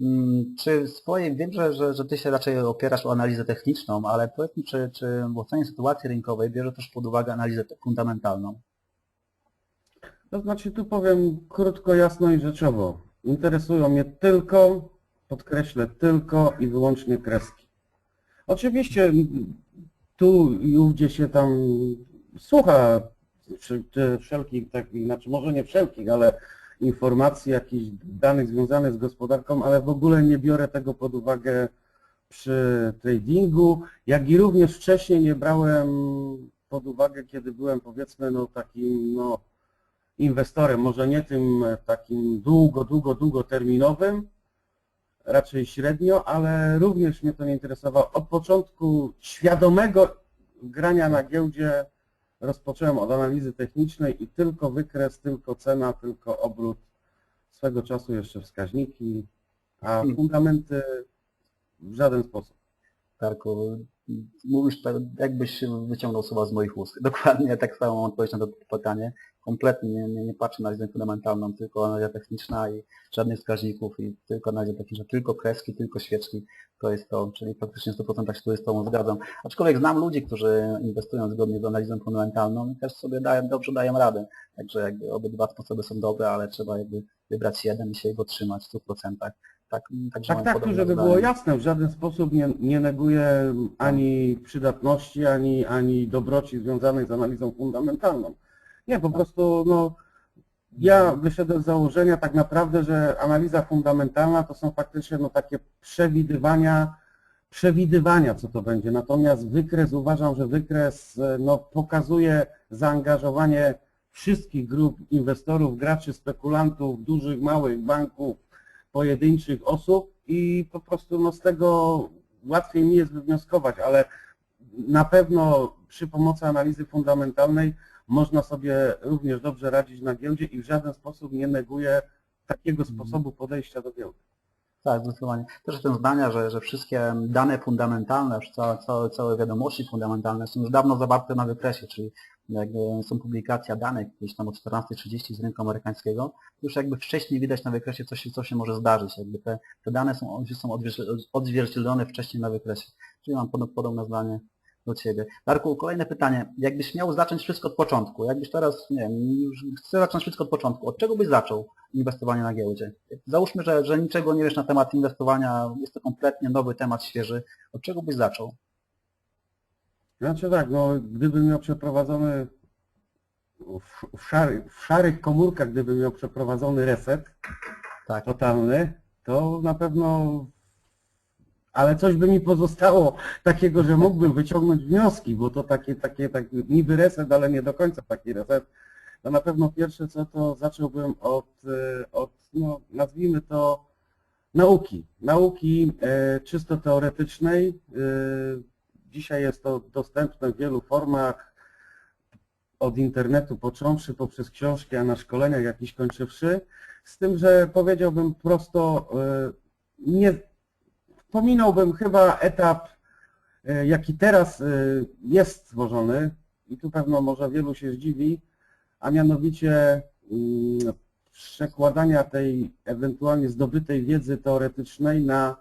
Mm, Czy swoje, wiem, że, że, że Ty się raczej opierasz o analizę techniczną, ale powiedz mi, czy, czy w ocenie sytuacji rynkowej bierze też pod uwagę analizę fundamentalną? To znaczy tu powiem krótko, jasno i rzeczowo. Interesują mnie tylko, podkreślę, tylko i wyłącznie kreski. Oczywiście tu i ówdzie się tam słucha wszy- czy wszelkich takich, znaczy może nie wszelkich, ale informacji, jakichś danych związanych z gospodarką, ale w ogóle nie biorę tego pod uwagę przy tradingu, jak i również wcześniej nie brałem pod uwagę, kiedy byłem powiedzmy no takim no inwestorem, może nie tym e, takim długo, długo, długoterminowym, raczej średnio, ale również mnie to nie interesowało. Od początku świadomego grania na giełdzie rozpocząłem od analizy technicznej i tylko wykres, tylko cena, tylko obrót, swego czasu jeszcze wskaźniki, a fundamenty w żaden sposób. Darku, mówisz tak, jakbyś wyciągnął słowa z moich ust. Dokładnie tak samo odpowiedź na to pytanie. Kompletnie nie, nie, nie patrzę na analizę fundamentalną, tylko analiza techniczna i żadnych wskaźników i tylko analiza techniczna, tylko kreski, tylko świeczki. To jest to, czyli praktycznie w 100% się z Tobą zgadzam. Aczkolwiek znam ludzi, którzy inwestują zgodnie z analizą fundamentalną i też sobie dają, dobrze dają radę. Także jakby obydwa sposoby są dobre, ale trzeba jakby wybrać jeden i się jego trzymać w 100%. Tak, Tak, mam tak, tu żeby zdanie. było jasne, w żaden sposób nie, nie neguję ani przydatności, ani, ani dobroci związanych z analizą fundamentalną. Nie, po prostu no, ja wyszedłem z założenia tak naprawdę, że analiza fundamentalna to są faktycznie no, takie przewidywania, przewidywania, co to będzie. Natomiast wykres, uważam, że wykres no, pokazuje zaangażowanie wszystkich grup inwestorów, graczy, spekulantów, dużych, małych, banków, pojedynczych osób i po prostu no, z tego łatwiej mi jest wywnioskować, ale na pewno przy pomocy analizy fundamentalnej można sobie również dobrze radzić na giełdzie i w żaden sposób nie neguję takiego Mhm. sposobu podejścia do giełdy. Tak, zdecydowanie. Też jestem zdania, że, że wszystkie dane fundamentalne, całe, całe, całe wiadomości fundamentalne są już dawno zawarte na wykresie, czyli jakby są publikacja danych gdzieś tam o 14.30 z rynku amerykańskiego, już jakby wcześniej widać na wykresie, co się, co się może zdarzyć. Jakby te, te dane są, są odzwierciedl- odzwierciedlone wcześniej na wykresie. Czyli mam podobne zdanie do Ciebie. Darku, kolejne pytanie. Jakbyś miał zacząć wszystko od początku, jakbyś teraz, nie wiem, już chcę zacząć wszystko od początku, od czego byś zaczął inwestowanie na giełdzie? Załóżmy, że, że niczego nie wiesz na temat inwestowania, jest to kompletnie nowy temat, świeży. Od czego byś zaczął? Znaczy tak, no gdybym miał przeprowadzony w, w, szary, w szarych komórkach, gdybym miał przeprowadzony reset Tak. totalny, to na pewno ale coś by mi pozostało takiego, że mógłbym wyciągnąć wnioski, bo to takie, takie, tak niby reset, ale nie do końca taki reset. To na pewno pierwsze co to zacząłbym od, e, od no, nazwijmy to nauki. Nauki e, czysto teoretycznej. E, dzisiaj jest to dostępne w wielu formach, od internetu począwszy, poprzez książki, a na szkoleniach jakiś kończywszy. Z tym, że powiedziałbym prosto, e, nie, pominąłbym chyba etap, e, jaki teraz e, jest stworzony i tu pewno może wielu się zdziwi, a mianowicie mm, przekładania tej ewentualnie zdobytej wiedzy teoretycznej na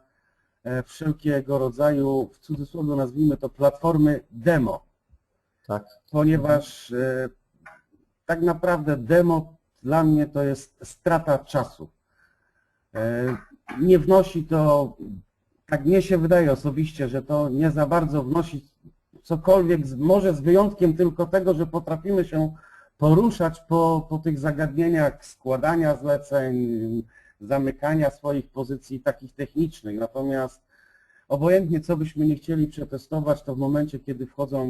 e, wszelkiego rodzaju, w cudzysłowie nazwijmy to platformy demo, Tak. ponieważ tak naprawdę demo dla mnie to jest strata czasu. Nie wnosi to, tak mnie się wydaje osobiście, że to nie za bardzo wnosi cokolwiek, może z wyjątkiem tylko tego, że potrafimy się poruszać po, po tych zagadnieniach składania zleceń, zamykania swoich pozycji takich technicznych. Natomiast obojętnie co byśmy nie chcieli przetestować, to w momencie, kiedy wchodzą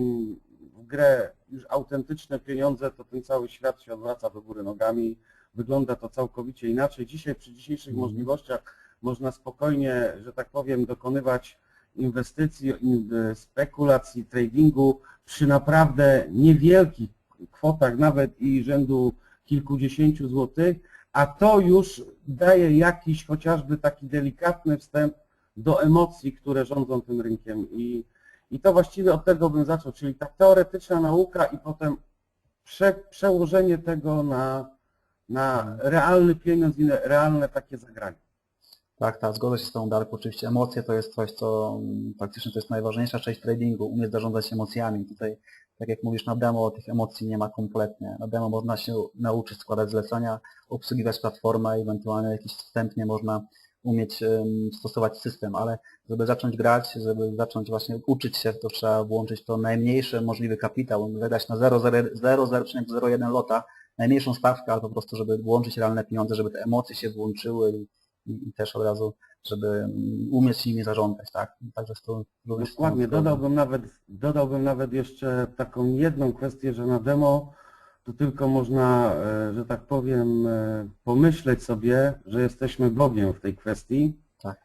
w grę już autentyczne pieniądze, to ten cały świat się odwraca do góry nogami. Wygląda to całkowicie inaczej. Dzisiaj przy dzisiejszych Mhm. możliwościach można spokojnie, że tak powiem, dokonywać inwestycji, in- spekulacji, tradingu przy naprawdę niewielkich kwotach, nawet i rzędu kilkudziesięciu złotych, a to już daje jakiś chociażby taki delikatny wstęp do emocji, które rządzą tym rynkiem. I, i to właściwie od tego bym zaczął, czyli ta teoretyczna nauka i potem prze, przełożenie tego na, na realny pieniądz i realne takie zagranie. Tak, tak, zgodzę się z tą Darku. Oczywiście emocje to jest coś, co mm, faktycznie to jest najważniejsza część tradingu, umieć zarządzać emocjami. Tutaj, tak jak mówisz na demo, tych emocji nie ma kompletnie. Na demo można się nauczyć składać zlecenia, obsługiwać platformę, ewentualnie jakiś wstępnie można umieć stosować system, ale żeby zacząć grać, żeby zacząć właśnie uczyć się, to trzeba włączyć to najmniejszy możliwy kapitał, wydać na 0,01 lota, najmniejszą stawkę, ale po prostu, żeby włączyć realne pieniądze, żeby te emocje się włączyły i, i, i też od razu, żeby mm, umieć nimi zarządzać, tak? Także z tą Dokładnie, dodałbym nawet, dodałbym nawet jeszcze taką jedną kwestię, że na demo to tylko można, e, że tak powiem, e, pomyśleć sobie, że jesteśmy Bogiem w tej kwestii, Tak.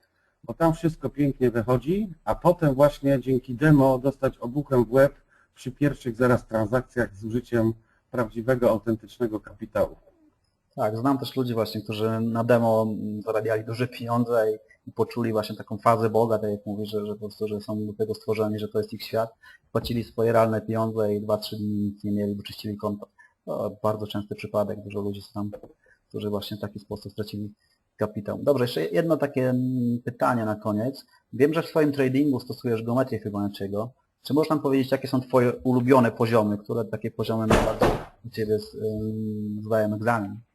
bo tam wszystko pięknie wychodzi, a potem właśnie dzięki demo dostać obuchem w łeb przy pierwszych zaraz transakcjach z użyciem prawdziwego, autentycznego kapitału. Tak, znam też ludzi właśnie, którzy na demo zarabiali duże pieniądze i, i poczuli właśnie taką fazę Boga, tak jak mówisz, że, że po prostu, że są do tego stworzeni, że to jest ich świat. Płacili swoje realne pieniądze i 2-3 dni nic nie mieli, wyczyścili konto. To bardzo częsty przypadek, dużo ludzi tam, którzy właśnie w taki sposób stracili kapitał. Dobrze, jeszcze jedno takie mm, pytanie na koniec. Wiem, że w swoim tradingu stosujesz geometrię Fibonacciego. Czy możesz nam powiedzieć, jakie są Twoje ulubione poziomy, które takie poziomy najbardziej u Ciebie zdają egzamin?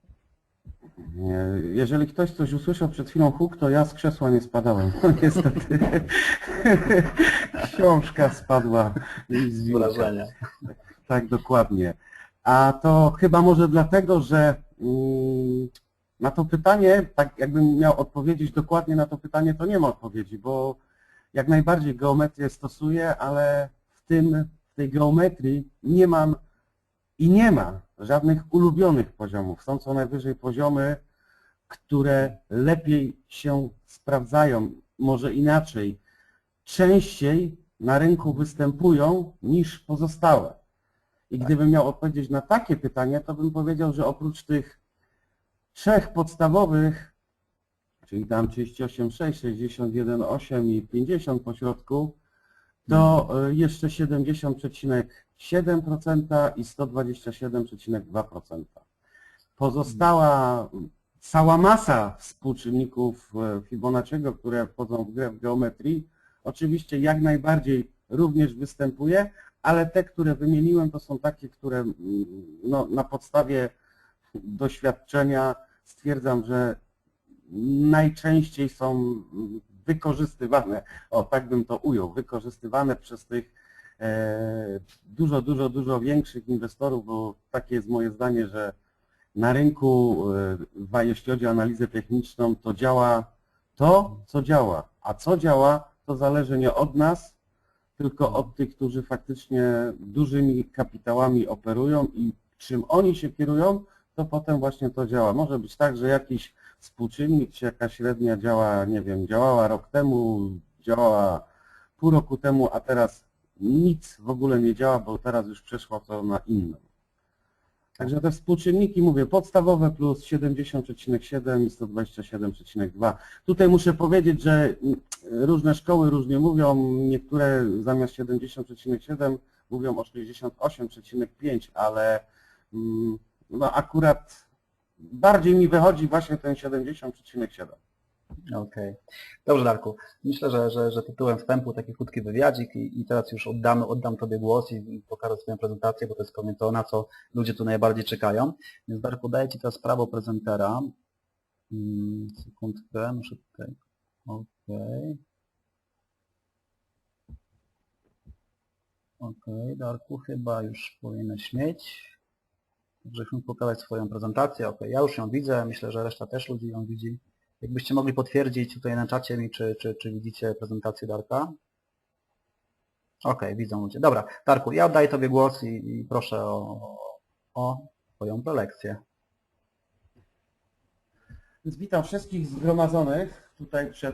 Jeżeli ktoś coś usłyszał przed chwilą huk, to ja z krzesła nie spadałem. Niestety książka spadła i zbiła. Tak, dokładnie. A to chyba może dlatego, że mm, na to pytanie, tak jakbym miał odpowiedzieć dokładnie na to pytanie, to nie ma odpowiedzi, bo jak najbardziej geometrię stosuję, ale w tym, w tej geometrii nie mam i nie ma żadnych ulubionych poziomów. Są co najwyżej poziomy, które lepiej się sprawdzają, może inaczej, częściej na rynku występują niż pozostałe. I gdybym miał odpowiedzieć na takie pytanie, to bym powiedział, że oprócz tych trzech podstawowych, czyli tam 38,6, 61,8 i 50 po środku, to y, jeszcze 70,7% i 127,2%. Pozostała cała masa współczynników e, Fibonacciego, które wchodzą w grę w geometrii, oczywiście jak najbardziej również występuje, ale te, które wymieniłem, to są takie, które mm, no, na podstawie doświadczenia stwierdzam, że najczęściej są wykorzystywane, o tak bym to ujął, wykorzystywane przez tych e, dużo, dużo, dużo większych inwestorów, bo takie jest moje zdanie, że na rynku, e, jeśli chodzi o analizę techniczną, to działa to, co działa, a co działa, to zależy nie od nas, tylko od tych, którzy faktycznie dużymi kapitałami operują i czym oni się kierują, to potem właśnie to działa. Może być tak, że jakiś współczynnik czy jakaś średnia działa, nie wiem, działała rok temu, działała pół roku temu, a teraz nic w ogóle nie działa, bo teraz już przeszło to na inną. Także te współczynniki, mówię, podstawowe plus 70,7 i 127,2. Tutaj muszę powiedzieć, że różne szkoły różnie mówią, niektóre zamiast 70,7 mówią o 68,5, ale mm, no akurat bardziej mi wychodzi właśnie ten 70,7. Okej. Dobrze Darku, myślę, że, że, że tytułem wstępu taki krótki wywiadzik i, i teraz już oddamy, oddam Tobie głos i, pokażę swoją prezentację, bo to jest pewnie to, na co ludzie tu najbardziej czekają. Więc Darku, daję Ci teraz prawo prezentera. Mm, Sekundkę, muszę tutaj... Okej. Okej, Darku, chyba już powinieneś mieć. Żeśmy pokazać swoją prezentację. Ok, ja już ją widzę, myślę, że reszta też ludzi ją widzi. Jakbyście mogli potwierdzić tutaj na czacie mi, czy, czy, czy widzicie prezentację Darka. Ok, widzą ludzie. Dobra, Darku, ja oddaję Tobie głos i, i proszę o, o Twoją prelekcję. Więc witam wszystkich zgromadzonych tutaj przed